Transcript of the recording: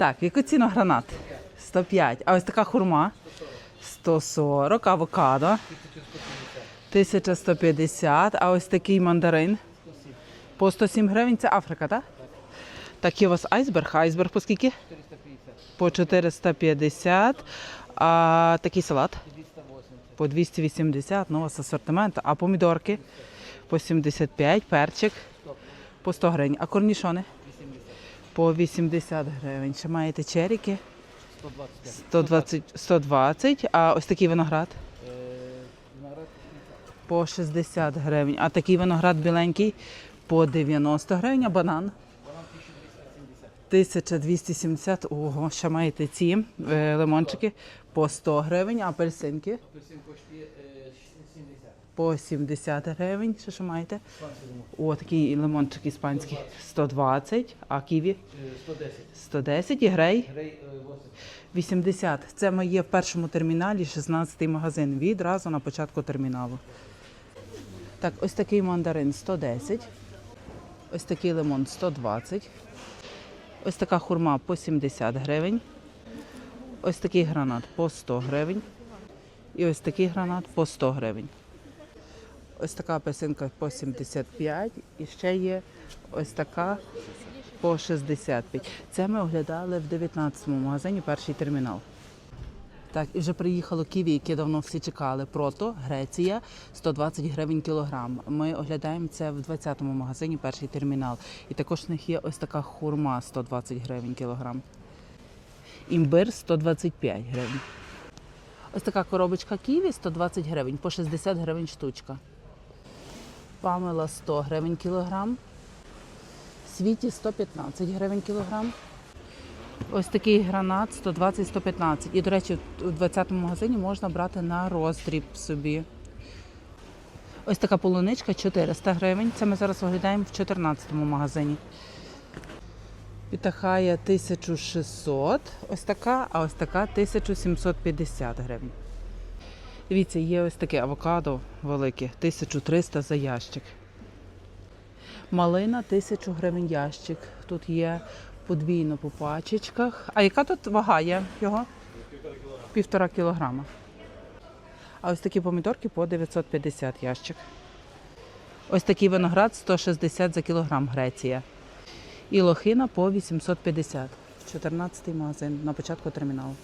Так, яку ціну гранат? 105. А ось така хурма? 140. Авокадо? 1150. А ось такий мандарин? По 107 гривень. Це Африка, так? Так, є у вас айсберг. Айсберг по скільки? 450, По 450. А такий салат? 280. По 280. Ну, у вас асортимент. А помідорки? По 75. Перчик? По 100 гривень. А корнішони? 80, По 80 гривень. Ще маєте черіки? 125. 120, 120. А ось такий виноград? Е, Виноград По 60 гривень. А такий виноград біленький? По 90 гривень. А банан? Банан 1270. 1270. Ого, ще маєте ці е, лимончики по 100 гривень, а апельсинки Апельсин коштує е, 70. По 70 гривень. Що ще маєте? О, такий лимончик іспанський 120, а ківі Е, 110. 110 і грей Грей е, 80. 80. Це моє в першому терміналі, 16-й магазин. Відразу на початку терміналу. Так, ось такий мандарин 110. Ось такий лимон 120. Ось така хурма по 70 гривень. Ось такий гранат по 100 гривень. І ось такий гранат по 100 гривень. Ось така апельсинка по 75. І ще є ось така по 65. Це ми оглядали в 19-му магазині перший термінал. Так, і вже приїхало ківі, яке давно всі чекали. Прото, Греція, 120 гривень кілограм. Ми оглядаємо це в 20-му магазині перший термінал. І також в них є ось така хурма 120 гривень кілограм. Імбир 125 гривень. Ось така коробочка ківі 120 гривень, по 60 гривень штучка. Памела 100 гривень кілограм. Світі 115 гривень кілограм. Ось такий гранат 120-115. І, до речі, у 20-му магазині можна брати на роздріб собі. Ось така полуничка 400 гривень. Це ми зараз оглядаємо в 14-му магазині. Pitahaya 1600. Ось така, а ось така 1750 гривень. Дивіться, є ось таке авокадо велике, 1300 за ящик. Малина 1000 гривень ящик. Тут є подвійно по пачечках. А яка тут вага є його? Півтора кілограма. А ось такі помідорки по 950 ящик. Ось такий виноград 160 за кілограм Греція. І лохина по 850. 14-й магазин на початку терміналу.